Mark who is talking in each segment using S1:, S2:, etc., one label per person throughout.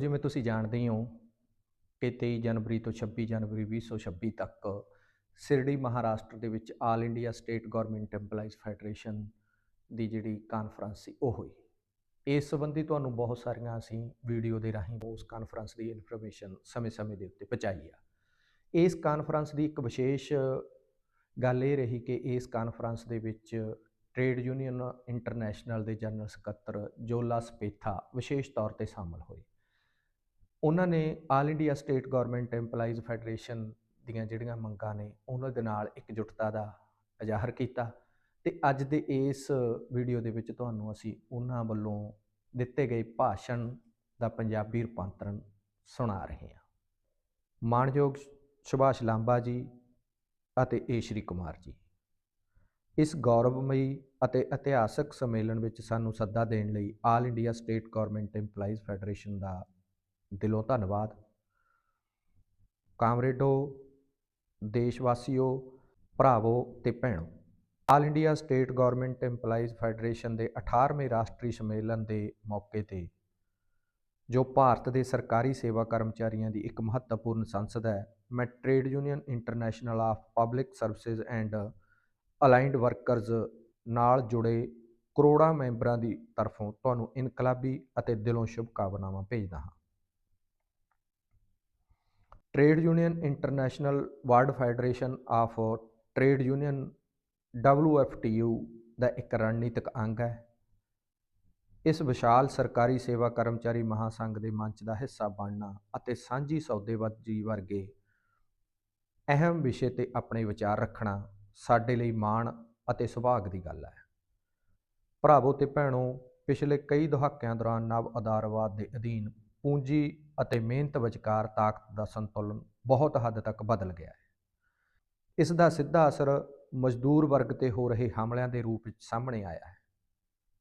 S1: ਜਿਵੇਂ ਤੁਸੀਂ ਜਾਣਦੇ ਹੋ ਕਿ 23 ਜਨਵਰੀ ਤੋਂ 26 ਜਨਵਰੀ 2026 ਤੱਕ ਸਿਰੜੀ ਮਹਾਰਾਸ਼ਟਰ ਦੇ ਵਿੱਚ all India state government EMPLOYEES federation ਦੀ ਜਿਹੜੀ ਕਾਨਫਰੰਸ ਸੀ, ਉਹ ਹੋਈ। ਇਸ ਸੰਬੰਧੀ ਤੁਹਾਨੂੰ ਬਹੁਤ ਸਾਰੀਆਂ ਅਸੀਂ ਵੀਡੀਓ ਦੇ ਰਾਹੀਂ ਉਸ ਕਾਨਫਰੰਸ ਦੀ ਇਨਫੋਰਮੇਸ਼ਨ ਸਮੇਂ-ਸਮੇਂ ਦੇ ਉੱਤੇ ਪਹੁੰਚਾਈ ਆ। ਇਸ ਕਾਨਫਰੰਸ ਦੀ ਇੱਕ ਵਿਸ਼ੇਸ਼ ਗੱਲ ਇਹ ਰਹੀ ਕਿ ਇਸ ਕਾਨਫਰੰਸ ਦੇ ਵਿੱਚ ਟ੍ਰੇਡ ਯੂਨੀਅਨ ਇੰਟਰਨੈਸ਼ਨਲ ਦੇ ਜਨਰਲ ਸਕੱਤਰ ਜੋਲਾ ਸਪੇਥਾ ਵਿਸ਼ੇਸ਼ ਤੌਰ ਤੇ ਸ਼ਾਮਲ ਹੋਏ। ਉਹਨਾਂ ਨੇ all India state government EMPLOYEES federation ਦੀਆਂ ਜਿਹੜੀਆਂ ਮੰਗਾਂ ਨੇ, ਉਹਨਾਂ ਦੇ ਨਾਲ ਇਕਜੁੱਟਤਾ ਦਾ ਇਜ਼ਹਾਰ ਕੀਤਾ ਤੇ ਅੱਜ ਦੇ ਇਸ ਵੀਡੀਓ ਦੇ ਵਿੱਚ ਤੁਹਾਨੂੰ ਅਸੀਂ ਉਹਨਾਂ ਵੱਲੋਂ ਦਿੱਤੇ ਗਏ ਭਾਸ਼ਣ ਦਾ ਪੰਜਾਬੀ ਰੂਪਾਂਤਰਣ ਸੁਣਾ ਰਹੇ ਹਾਂ। ਮਾਨਯੋਗ ਸੁਭਾਸ਼ ਲਾਂਬਾ ਜੀ ਅਤੇ ਏ ਸ਼੍ਰੀ ਕੁਮਾਰ ਜੀ, ਇਸ ਗੌਰਵਮਈ ਅਤੇ ਇਤਿਹਾਸਕ ਸੰਮੇਲਨ ਵਿੱਚ ਸਾਨੂੰ ਸੱਦਾ ਦੇਣ ਲਈ all India state government EMPLOYEES federation ਦਾ ਦਿਲੋਂ ਧੰਨਵਾਦ। ਕਾਮਰੇਡੋ ਦੇਸ਼ ਵਾਸੀਓ ਭਰਾਵੋ ਤੇ ਭੈਣੋ, all India state government EMPLOYEES federation ਦੇ 18ਵੇਂ ਰਾਸ਼ਟਰੀ ਸੰਮੇਲਨ ਦੇ ਮੌਕੇ ਤੇ, ਜੋ ਭਾਰਤ ਦੇ ਸਰਕਾਰੀ ਸੇਵਾ ਕਰਮਚਾਰੀਆਂ ਦੀ ਇੱਕ ਮਹੱਤਵਪੂਰਨ ਸੰਸਦ ਹੈ, ਮੈਂ trade union international of public services and allied workers ਨਾਲ ਜੁੜੇ ਕਰੋੜਾਂ ਮੈਂਬਰਾਂ ਦੀ ਤਰਫੋਂ ਤੁਹਾਨੂੰ ਇਨਕਲਾਬੀ ਅਤੇ ਦਿਲੋਂ ਸ਼ੁਭਕਾਮਨਾਵਾਂ ਭੇਜਦਾ ਹਾਂ। Trade union international world federation of trade union WFTU ਦਾ ਇੱਕ ਰਣਨੀਤਿਕ ਅੰਗ ਹੈ। ਇਸ ਵਿਸ਼ਾਲ ਸਰਕਾਰੀ ਸੇਵਾ ਕਰਮਚਾਰੀ ਮਹਾਸੰਘ ਦੇ ਮੰਚ ਦਾ ਹਿੱਸਾ ਬਣਨਾ ਅਤੇ ਸਾਂਝੀ ਸੌਦੇਬਾਜ਼ੀ ਵਰਗੇ ਅਹਿਮ ਵਿਸ਼ੇ ਤੇ ਆਪਣੇ ਵਿਚਾਰ ਰੱਖਣਾ ਸਾਡੇ ਲਈ ਮਾਣ ਅਤੇ ਸੁਭਾਗ ਦੀ ਗੱਲ ਹੈ। ਭਰਾਵੋ ਤੇ ਭੈਣੋ, ਪਿਛਲੇ ਕਈ ਦਹਾਕਿਆਂ ਦੌਰਾਨ ਨਵ ਆਧਾਰਵਾਦ ਦੇ ਅਧੀਨ ਪੂੰਜੀ ਅਤੇ ਮਿਹਨਤ ਵਿਚਕਾਰ ਤਾਕਤ ਦਾ ਸੰਤੁਲਨ ਬਹੁਤ ਹੱਦ ਤੱਕ ਬਦਲ ਗਿਆ ਹੈ। ਇਸ ਦਾ ਸਿੱਧਾ ਅਸਰ ਮਜ਼ਦੂਰ ਵਰਗ ਤੇ ਹੋ ਰਹੇ ਹਮਲਿਆਂ ਦੇ ਰੂਪ ਵਿੱਚ ਸਾਹਮਣੇ ਆਇਆ ਹੈ।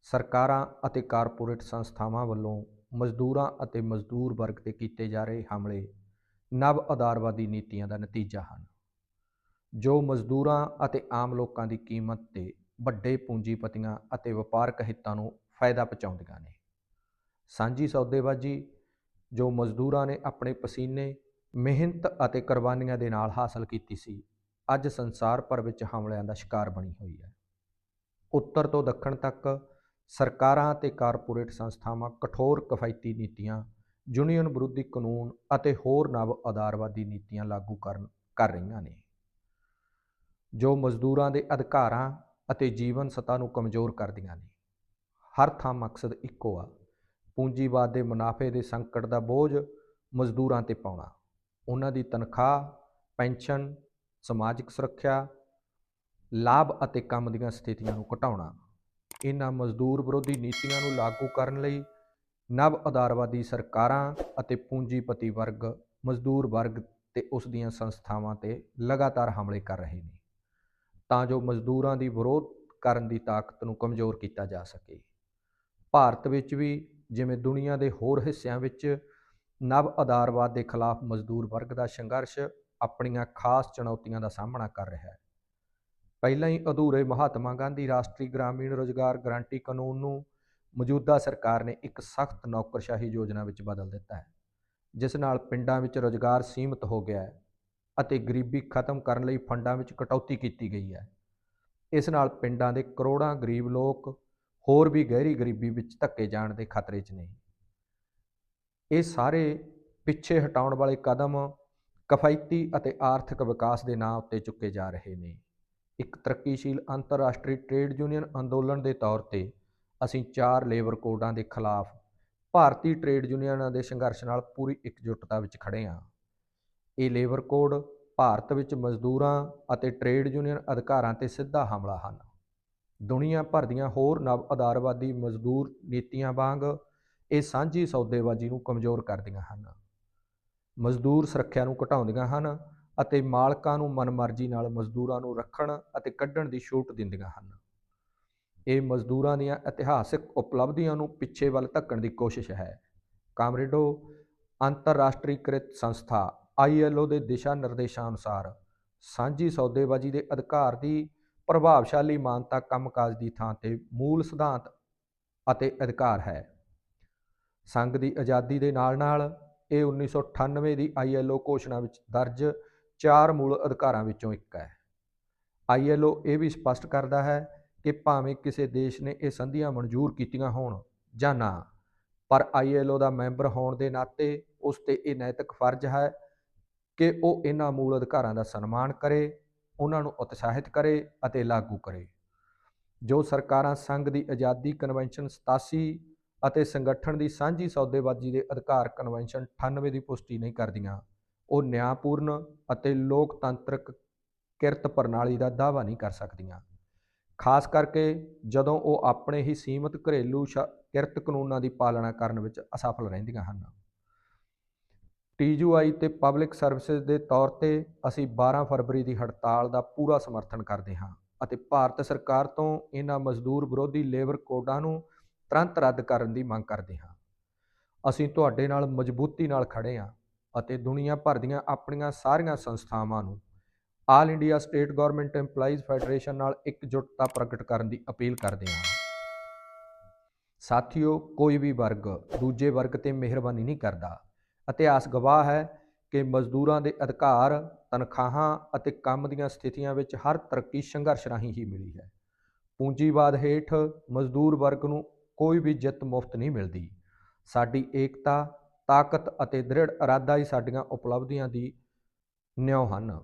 S1: ਸਰਕਾਰਾਂ ਅਤੇ ਕਾਰਪੋਰੇਟ ਸੰਸਥਾਵਾਂ ਵੱਲੋਂ ਮਜ਼ਦੂਰਾਂ ਅਤੇ ਮਜ਼ਦੂਰ ਵਰਗ ਤੇ ਕੀਤੇ ਜਾ ਰਹੇ ਹਮਲੇ ਨਵ ਆਧਾਰਵਾਦੀ ਨੀਤੀਆਂ ਦਾ ਨਤੀਜਾ ਹਨ। ਜੋ ਮਜ਼ਦੂਰਾਂ ਅਤੇ ਆਮ ਲੋਕਾਂ ਦੀ ਕੀਮਤ ਤੇ ਵੱਡੇ ਪੂੰਜੀਪਤੀਆਂ ਅਤੇ ਵਪਾਰਕ ਹਿੱਤਾਂ ਨੂੰ ਫਾਇਦਾ ਪਹੁੰਚਾਉਂਦੀਆਂ ਨੇ। ਸਾਂਝੀ ਸੌਦੇਬਾਜ਼ੀ ਜੋ ਮਜ਼ਦੂਰਾਂ ਨੇ ਆਪਣੇ ਪਸੀਨੇ, ਮਿਹਨਤ ਅਤੇ ਕੁਰਬਾਨੀਆਂ ਦੇ ਨਾਲ ਹਾਸਲ ਕੀਤੀ ਸੀ, ਅੱਜ ਸੰਸਾਰ ਭਰ ਵਿੱਚ ਹਮਲਿਆਂ ਦਾ ਸ਼ਿਕਾਰ ਬਣੀ ਹੋਈ ਹੈ। ਉੱਤਰ ਤੋਂ ਦੱਖਣ ਤੱਕ ਸਰਕਾਰਾਂ ਅਤੇ ਕਾਰਪੋਰੇਟ ਸੰਸਥਾਵਾਂ ਕਠੋਰ ਕਫਾਇਤੀ ਨੀਤੀਆਂ, ਯੂਨੀਅਨ ਵਿਰੋਧੀ ਕਾਨੂੰਨ ਅਤੇ ਹੋਰ ਨਵ ਆਧਾਰਵਾਦੀ ਨੀਤੀਆਂ ਲਾਗੂ ਕਰਨ, ਕਰ ਰਹੀਆਂ ਨੇ। ਜੋ ਮਜ਼ਦੂਰਾਂ ਦੇ ਅਧਿਕਾਰਾਂ ਅਤੇ ਜੀਵਨ ਸਤਾ ਨੂੰ ਕਮਜ਼ੋਰ ਕਰਦੀਆਂ ਨੇ। ਹਰ ਥਾਂ ਮਕਸਦ ਇੱਕੋ ਆ। ਪੂੰਜੀਵਾਦ ਦੇ ਮੁਨਾਫੇ ਦੇ ਸੰਕਟ ਦਾ ਬੋਝ ਮਜ਼ਦੂਰਾਂ ਤੇ ਪਾਉਣਾ। ਉਹਨਾਂ ਦੀ ਤਨਖਾਹ, ਪੈਨਸ਼ਨ, ਸਮਾਜਿਕ ਸੁਰੱਖਿਆ, ਲਾਭ ਅਤੇ ਕੰਮ ਦੀਆਂ ਸਥਿਤੀਆਂ ਨੂੰ ਘਟਾਉਣਾ। ਇਹਨਾਂ ਮਜ਼ਦੂਰ ਵਿਰੋਧੀ ਨੀਤੀਆਂ ਨੂੰ ਲਾਗੂ ਕਰਨ ਲਈ ਨਵ ਆਧਾਰਵਾਦੀ ਸਰਕਾਰਾਂ ਅਤੇ ਪੂੰਜੀਪਤੀ ਵਰਗ, ਮਜ਼ਦੂਰ ਵਰਗ ਤੇ ਉਸ ਦੀਆਂ ਸੰਸਥਾਵਾਂ ਤੇ ਲਗਾਤਾਰ ਹਮਲੇ ਕਰ ਰਹੇ ਨੇ। ਤਾਂ ਜੋ ਮਜ਼ਦੂਰਾਂ ਦੀ ਵਿਰੋਧ ਕਰਨ ਦੀ ਤਾਕਤ ਨੂੰ ਕਮਜ਼ੋਰ ਕੀਤਾ ਜਾ ਸਕੇ। ਭਾਰਤ ਵਿੱਚ ਵੀ ਜਿਵੇਂ ਦੁਨੀਆ ਦੇ ਹੋਰ ਹਿੱਸਿਆਂ ਵਿੱਚ ਨਵ ਆਧਾਰਵਾਦ ਦੇ ਖਿਲਾਫ ਮਜ਼ਦੂਰ ਵਰਗ ਦਾ ਸੰਘਰਸ਼ ਆਪਣੀਆਂ ਖਾਸ ਚੁਣੌਤੀਆਂ ਦਾ ਸਾਹਮਣਾ ਕਰ ਰਿਹਾ ਹੈ। ਪਹਿਲਾਂ ਹੀ ਅਧੂਰੇ ਮਹਾਤਮਾ ਗਾਂਧੀ ਰਾਸ਼ਟਰੀ ਗ੍ਰਾਮੀਣ ਰੋਜ਼ਗਾਰ ਗਾਰੰਟੀ ਕਾਨੂੰਨ ਨੂੰ ਮੌਜੂਦਾ ਸਰਕਾਰ ਨੇ ਇੱਕ ਸਖਤ ਨੌਕਰਸ਼ਾਹੀ ਯੋਜਨਾ ਵਿੱਚ ਬਦਲ ਦਿੱਤਾ ਹੈ, ਜਿਸ ਨਾਲ ਪਿੰਡਾਂ ਵਿੱਚ ਰੋਜ਼ਗਾਰ ਸੀਮਿਤ ਹੋ ਗਿਆ ਹੈ ਅਤੇ ਗਰੀਬੀ ਖਤਮ ਕਰਨ ਲਈ ਫੰਡਾਂ ਵਿੱਚ ਕਟੌਤੀ ਕੀਤੀ ਗਈ ਹੈ। ਇਸ ਨਾਲ ਪਿੰਡਾਂ ਦੇ ਕਰੋੜਾਂ ਗਰੀਬ ਲੋਕ ਹੋਰ ਵੀ ਗਹਿਰੀ ਗਰੀਬੀ ਵਿੱਚ ਧੱਕੇ ਜਾਣ ਦੇ ਖਤਰੇ 'ਚ ਨੇ ਇਹ ਸਾਰੇ ਪਿੱਛੇ ਹਟਾਉਣ ਵਾਲੇ ਕਦਮ ਕਫਾਇਤੀ ਅਤੇ ਆਰਥਿਕ ਵਿਕਾਸ ਦੇ ਨਾਂ ਉੱਤੇ ਚੁੱਕੇ ਜਾ ਰਹੇ ਨੇ। ਇੱਕ ਤਰੱਕੀਸ਼ੀਲ ਅੰਤਰਰਾਸ਼ਟਰੀ ਟ੍ਰੇਡ ਯੂਨੀਅਨ ਅੰਦੋਲਨ ਦੇ ਤੌਰ ਤੇ ਅਸੀਂ ਚਾਰ ਲੇਬਰ ਕੋਡਾਂ ਦੇ ਖਿਲਾਫ ਭਾਰਤੀ ਟ੍ਰੇਡ ਯੂਨੀਅਨਾਂ ਦੇ ਸੰਘਰਸ਼ ਨਾਲ ਪੂਰੀ ਇਕਜੁੱਟਤਾ ਵਿੱਚ ਖੜੇ ਹਾਂ। ਇਹ ਲੇਬਰ ਕੋਡ ਭਾਰਤ ਵਿੱਚ ਮਜ਼ਦੂਰਾਂ ਅਤੇ ਟ੍ਰੇਡ ਯੂਨੀਅਨ ਅਧਿਕਾਰਾਂ ਤੇ ਸਿੱਧਾ ਹਮਲਾ ਹਨ। ਦੁਨੀਆ ਭਰ ਦੀਆਂ ਹੋਰ ਨਵ ਆਧਾਰਵਾਦੀ ਮਜ਼ਦੂਰ ਨੀਤੀਆਂ ਵਾਂਗ ਇਹ ਸਾਂਝੀ ਸੌਦੇਬਾਜ਼ੀ ਨੂੰ ਕਮਜ਼ੋਰ ਕਰਦੀਆਂ ਹਨ। ਮਜ਼ਦੂਰ ਸੁਰੱਖਿਆ ਨੂੰ ਘਟਾਉਂਦੀਆਂ ਹਨ ਅਤੇ ਮਾਲਕਾਂ ਨੂੰ ਮਨਮਰਜ਼ੀ ਨਾਲ ਮਜ਼ਦੂਰਾਂ ਨੂੰ ਰੱਖਣ ਅਤੇ ਕੱਢਣ ਦੀ ਛੂਟ ਦਿੰਦੀਆਂ ਹਨ। ਇਹ ਮਜ਼ਦੂਰਾਂ ਦੀਆਂ ਇਤਿਹਾਸਿਕ ਉਪਲਬਧੀਆਂ ਨੂੰ ਪਿੱਛੇ ਵੱਲ ਧੱਕਣ ਦੀ ਕੋਸ਼ਿਸ਼ ਹੈ। ਕਾਮਰੇਡੋ ਅੰਤਰਰਾਸ਼ਟਰੀਕ੍ਰਿਤ ਸੰਸਥਾ ਆਈਐਲਓ ਦੇ ਦਿਸ਼ਾ ਨਿਰਦੇਸ਼ਾਂ ਅਨੁਸਾਰ ਸਾਂਝੀ ਸੌਦੇਬਾਜ਼ੀ ਦੇ ਅਧਿਕਾਰ ਦੀ ਪ੍ਰਭਾਵਸ਼ਾਲੀ ਮਾਨਤਾ ਕੰਮਕਾਜ ਦੀ ਥਾਂ ਤੇ ਮੂਲ ਸਿਧਾਂਤ ਅਤੇ ਅਧਿਕਾਰ ਹੈ। ਸੰਘ ਦੀ ਆਜ਼ਾਦੀ ਦੇ ਨਾਲ-ਨਾਲ ਇਹ 1998 ਦੀ ਆਈਐਲਓ ਘੋਸ਼ਣਾ ਵਿੱਚ ਦਰਜ ਚਾਰ ਮੂਲ ਅਧਿਕਾਰਾਂ ਵਿੱਚੋਂ ਇੱਕ ਹੈ। ਆਈਐਲਓ ਇਹ ਵੀ ਸਪਸ਼ਟ ਕਰਦਾ ਹੈ ਕਿ ਭਾਵੇਂ ਕਿਸੇ ਦੇਸ਼ ਨੇ ਇਹ ਸੰਧੀਆਂ ਮਨਜ਼ੂਰ ਕੀਤੀਆਂ ਹੋਣ ਜਾਂ ਨਾ, ਪਰ ਆਈਐਲਓ ਦਾ ਮੈਂਬਰ ਹੋਣ ਦੇ ਨਾਤੇ ਉਸ ਤੇ ਇਹ ਨੈਤਿਕ ਫਰਜ਼ ਹੈ ਕਿ ਉਹ ਇਹਨਾਂ ਮੂਲ ਅਧਿਕਾਰਾਂ ਦਾ ਸਨਮਾਨ ਕਰੇ ਉਹਨਾਂ ਨੂੰ ਉਤਸ਼ਾਹਿਤ ਕਰੇ ਅਤੇ ਲਾਗੂ ਕਰੇ। ਜੋ ਸਰਕਾਰਾਂ ਸੰਘ ਦੀ ਆਜ਼ਾਦੀ ਕਨਵੈਨਸ਼ਨ 87 ਅਤੇ ਸੰਗਠਨ ਦੀ ਸਾਂਝੀ ਸੌਦੇਬਾਜ਼ੀ ਦੇ ਅਧਿਕਾਰ ਕਨਵੈਨਸ਼ਨ 98 ਦੀ ਪੁਸ਼ਟੀ ਨਹੀਂ ਕਰਦੀਆਂ, ਉਹ ਨਿਆਂਪੂਰਨ ਅਤੇ ਲੋਕਤੰਤਰਕ ਕਿਰਤ ਪ੍ਰਣਾਲੀ ਦਾ ਦਾਅਵਾ ਨਹੀਂ ਕਰ ਸਕਦੀਆਂ। ਖਾਸ ਕਰਕੇ ਜਦੋਂ ਉਹ ਆਪਣੇ ਹੀ ਸੀਮਤ ਘਰੇਲੂ ਕਿਰਤ ਕਾਨੂੰਨਾਂ ਦੀ ਪਾਲਣਾ ਕਰਨ ਵਿੱਚ ਅਸਫਲ ਰਹਿੰਦੀਆਂ ਹਨ। ਟੀਯੂਆਈ ਤੇ ਪਬਲਿਕ ਸਰਵਿਸਿਜ਼ ਦੇ ਤੌਰ ਤੇ ਅਸੀਂ 12 ਫਰਵਰੀ ਦੀ ਹੜਤਾਲ ਦਾ ਪੂਰਾ ਸਮਰਥਨ ਕਰਦੇ ਹਾਂ ਅਤੇ ਭਾਰਤ ਸਰਕਾਰ ਤੋਂ ਇਹਨਾਂ ਮਜ਼ਦੂਰ ਵਿਰੋਧੀ ਲੇਬਰ ਕੋਡਾਂ ਨੂੰ ਤੁਰੰਤ ਰੱਦ ਕਰਨ ਦੀ ਮੰਗ ਕਰਦੇ ਹਾਂ। ਅਸੀਂ ਤੁਹਾਡੇ ਨਾਲ ਮਜ਼ਬੂਤੀ ਨਾਲ ਖੜੇ ਹਾਂ ਅਤੇ ਦੁਨੀਆ ਭਰ ਦੀਆਂ ਆਪਣੀਆਂ ਸਾਰੀਆਂ ਸੰਸਥਾਵਾਂ ਨੂੰ all India state government EMPLOYEES federation ਨਾਲ ਇਕਜੁੱਟਤਾ ਪ੍ਰਗਟ ਕਰਨ ਦੀ ਅਪੀਲ ਕਰਦੇ ਹਾਂ। ਸਾਥੀਓ, ਕੋਈ ਵੀ ਵਰਗ ਦੂਜੇ ਵਰਗ ਤੇ ਮਿਹਰਬਾਨੀ ਨਹੀਂ ਕਰਦਾ। ਇਤਿਹਾਸ ਗਵਾਹ ਹੈ ਕਿ ਮਜ਼ਦੂਰਾਂ ਦੇ ਅਧਿਕਾਰ, ਤਨਖਾਹਾਂ ਅਤੇ ਕੰਮ ਦੀਆਂ ਸਥਿਤੀਆਂ ਵਿੱਚ ਹਰ ਤਰੱਕੀ ਸੰਘਰਸ਼ ਰਾਹੀਂ ਹੀ ਮਿਲੀ ਹੈ। ਪੂੰਜੀਵਾਦ ਹੇਠ ਮਜ਼ਦੂਰ ਵਰਗ ਨੂੰ ਕੋਈ ਵੀ ਜਿੱਤ ਮੁਫਤ ਨਹੀਂ ਮਿਲਦੀ। ਸਾਡੀ ਏਕਤਾ, ਤਾਕਤ ਅਤੇ ਦ੍ਰਿੜ ਇਰਾਦਾ ਹੀ ਸਾਡੀਆਂ ਉਪਲਬਧੀਆਂ ਦੀ ਨਿਉ ਹਨ।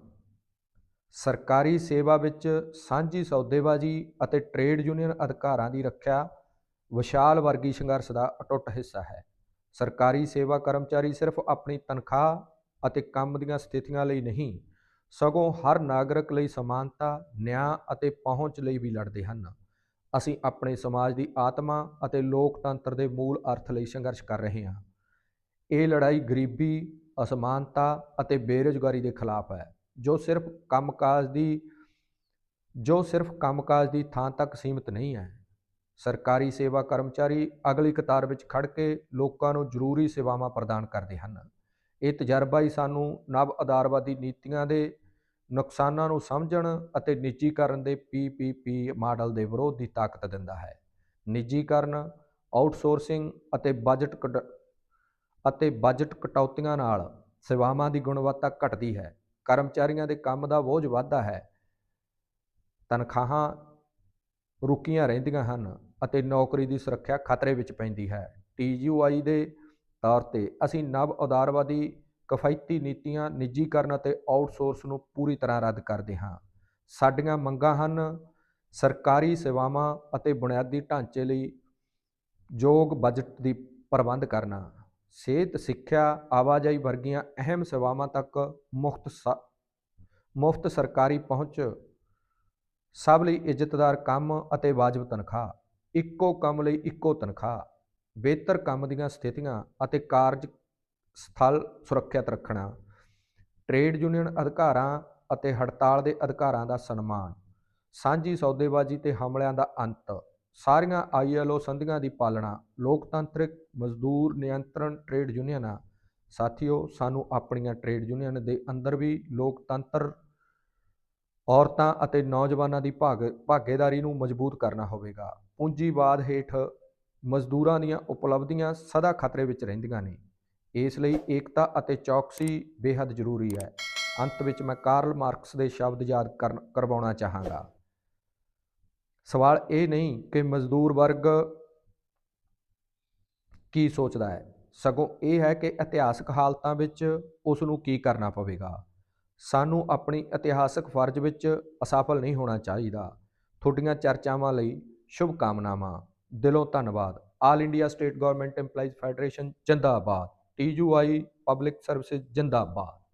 S1: ਸਰਕਾਰੀ ਸੇਵਾ ਵਿੱਚ ਸਾਂਝੀ ਸੌਦੇਬਾਜ਼ੀ ਅਤੇ ਟ੍ਰੇਡ ਯੂਨੀਅਨ ਅਧਿਕਾਰਾਂ ਦੀ ਰੱਖਿਆ ਵਿਸ਼ਾਲ ਵਰਗੀ ਸੰਘਰਸ਼ ਦਾ ਅਟੁੱਟ ਹਿੱਸਾ ਹੈ। ਸਰਕਾਰੀ ਸੇਵਾ ਕਰਮਚਾਰੀ ਸਿਰਫ ਆਪਣੀ ਤਨਖਾਹ ਅਤੇ ਕੰਮ ਦੀਆਂ ਸਥਿਤੀਆਂ ਲਈ ਨਹੀਂ, ਸਗੋਂ ਹਰ ਨਾਗਰਿਕ ਲਈ ਸਮਾਨਤਾ, ਨਿਆਂ ਅਤੇ ਪਹੁੰਚ ਲਈ ਵੀ ਲੜਦੇ ਹਨ। ਅਸੀਂ ਆਪਣੇ ਸਮਾਜ ਦੀ ਆਤਮਾ ਅਤੇ ਲੋਕਤੰਤਰ ਦੇ ਮੂਲ ਅਰਥ ਲਈ ਸੰਘਰਸ਼ ਕਰ ਰਹੇ ਹਾਂ। ਇਹ ਲੜਾਈ ਗਰੀਬੀ, ਅਸਮਾਨਤਾ ਅਤੇ ਬੇਰੁਜ਼ਗਾਰੀ ਦੇ ਖਿਲਾਫ ਹੈ, ਜੋ ਸਿਰਫ ਕੰਮਕਾਜ ਦੀ ਜੋ ਸਿਰਫ ਕੰਮਕਾਜ ਦੀ ਥਾਂ ਤੱਕ ਸੀਮਿਤ ਨਹੀਂ ਹੈ। ਸਰਕਾਰੀ ਸੇਵਾ ਕਰਮਚਾਰੀ ਅਗਲੀ ਕਤਾਰ ਵਿੱਚ ਖੜ ਕੇ ਲੋਕਾਂ ਨੂੰ ਜ਼ਰੂਰੀ ਸੇਵਾਵਾਂ ਪ੍ਰਦਾਨ ਕਰਦੇ ਹਨ। ਇਹ ਤਜਰਬਾ ਹੀ ਸਾਨੂੰ ਨਵ ਆਧਾਰਵਾਦੀ ਨੀਤੀਆਂ ਦੇ ਨੁਕਸਾਨਾਂ ਨੂੰ ਸਮਝਣ ਅਤੇ ਨਿੱਜੀਕਰਨ ਦੇ ਪੀਪੀਪੀ ਮਾਡਲ ਦੇ ਵਿਰੋਧ ਦੀ ਤਾਕਤ ਦਿੰਦਾ ਹੈ। ਨਿੱਜੀਕਰਨ, ਆਊਟਸੋਰਸਿੰਗ ਅਤੇ ਬਜਟ ਅਤੇ ਬਜਟ ਕਟੌਤੀਆਂ ਨਾਲ ਸੇਵਾਵਾਂ ਦੀ ਗੁਣਵੱਤਾ ਘਟਦੀ ਹੈ। ਕਰਮਚਾਰੀਆਂ ਦੇ ਕੰਮ ਦਾ ਬੋਝ ਵਧਦਾ ਹੈ। ਤਨਖਾਹਾਂ ਰੁਕੀਆਂ ਰਹਿੰਦੀਆਂ ਹਨ। ਅਤੇ ਨੌਕਰੀ ਦੀ ਸੁਰੱਖਿਆ ਖਤਰੇ ਵਿੱਚ ਪੈਂਦੀ ਹੈ। ਟੀਯੂਆਈ ਦੇ ਤੌਰ ਤੇ ਅਸੀਂ ਨਵ ਉਦਾਰਵਾਦੀ ਕਫਾਇਤੀ ਨੀਤੀਆਂ ਨਿੱਜੀਕਰਨ ਅਤੇ ਆਊਟਸੋਰਸ ਨੂੰ ਪੂਰੀ ਤਰ੍ਹਾਂ ਰੱਦ ਕਰਦੇ ਹਾਂ। ਸਾਡੀਆਂ ਮੰਗਾਂ ਹਨ ਸਰਕਾਰੀ ਸੇਵਾਵਾਂ ਅਤੇ ਬੁਨਿਆਦੀ ਢਾਂਚੇ ਲਈ ਯੋਗ ਬਜਟ ਦੀ ਪ੍ਰਬੰਧ ਕਰਨਾ। ਸਿਹਤ, ਸਿੱਖਿਆ, ਆਵਾਜਾਈ ਵਰਗੀਆਂ ਅਹਿਮ ਸੇਵਾਵਾਂ ਤੱਕ ਮੁਫਤ ਮੁਫਤ ਸਰਕਾਰੀ ਪਹੁੰਚ ਸਭ ਲਈ ਇੱਜ਼ਤਦਾਰ ਕੰਮ ਅਤੇ ਵਾਜਬ ਤਨਖਾਹ। ਇੱਕੋ ਕੰਮ ਲਈ ਇੱਕੋ ਤਨਖਾਹ, ਬਿਹਤਰ ਕੰਮ ਦੀਆਂ ਸਥਿਤੀਆਂ ਅਤੇ ਕਾਰਜ ਸਥਲ ਸੁਰੱਖਿਅਤ ਰੱਖਣਾ, ਟ੍ਰੇਡ ਯੂਨੀਅਨ ਅਧਿਕਾਰਾਂ ਅਤੇ ਹੜਤਾਲ ਦੇ ਅਧਿਕਾਰਾਂ ਦਾ ਸਨਮਾਨ, ਸਾਂਝੀ ਸੌਦੇਬਾਜ਼ੀ ਤੇ ਹਮਲਿਆਂ ਦਾ ਅੰਤ, ਸਾਰੀਆਂ ਆਈਐਲਓ ਸੰਧੀਆਂ ਦੀ ਪਾਲਣਾ, ਲੋਕਤੰਤਰਿਕ ਮਜ਼ਦੂਰ ਨਿਯੰਤਰਣ ਟ੍ਰੇਡ ਯੂਨੀਅਨਾਂ, ਸਾਥੀਓ, ਸਾਨੂੰ ਆਪਣੀਆਂ ਟ੍ਰੇਡ ਯੂਨੀਅਨ ਦੇ ਅੰਦਰ ਵੀ ਲੋਕਤੰਤਰ ਔਰਤਾਂ ਅਤੇ ਨੌਜਵਾਨਾਂ ਦੀ ਭਾਗ ਭਾਗੀਦਾਰੀ ਨੂੰ ਮਜ਼ਬੂਤ ਕਰਨਾ ਹੋਵੇਗਾ। ਪੂੰਜੀਵਾਦ ਹੇਠ ਮਜ਼ਦੂਰਾਂ ਦੀਆਂ ਉਪਲਬਧੀਆਂ ਸਦਾ ਖਤਰੇ ਵਿੱਚ ਰਹਿੰਦੀਆਂ ਨੇ। ਇਸ ਲਈ ਏਕਤਾ ਅਤੇ ਚੌਕਸੀ ਬੇहद ਜ਼ਰੂਰੀ ਹੈ। ਅੰਤ ਵਿੱਚ ਮੈਂ ਕਾਰਲ ਮਾਰਕਸ ਦੇ ਸ਼ਬਦ ਯਾਦ ਕਰਵਾਉਣਾ ਚਾਹਾਂਗਾ। ਸਵਾਲ ਇਹ ਨਹੀਂ ਕਿ ਮਜ਼ਦੂਰ ਵਰਗ ਕੀ ਸੋਚਦਾ ਹੈ। ਸਗੋਂ ਇਹ ਹੈ ਕਿ ਇਤਿਹਾਸਕ ਹਾਲਤਾਂ ਵਿੱਚ ਉਸ ਨੂੰ ਕੀ ਕਰਨਾ ਪਵੇਗਾ। ਸਾਨੂੰ ਆਪਣੀ ਇਤਿਹਾਸਕ ਫਰਜ਼ ਵਿੱਚ ਅਸਫਲ ਨਹੀਂ ਹੋਣਾ ਚਾਹੀਦਾ। ਤੁਹਾਡੀਆਂ ਚਰਚਾਵਾਂ ਲਈ ਸ਼ੁਭ ਕਾਮਨਾਵਾਂ ਦਿਲੋਂ ਧੰਨਵਾਦ। All India state government EMPLOYEES federation ਜਿੰਦਾਬਾਦ। TUI ਪਬਲਿਕ ਸਰਵਿਸਿਜ਼ ਜਿੰਦਾਬਾਦ।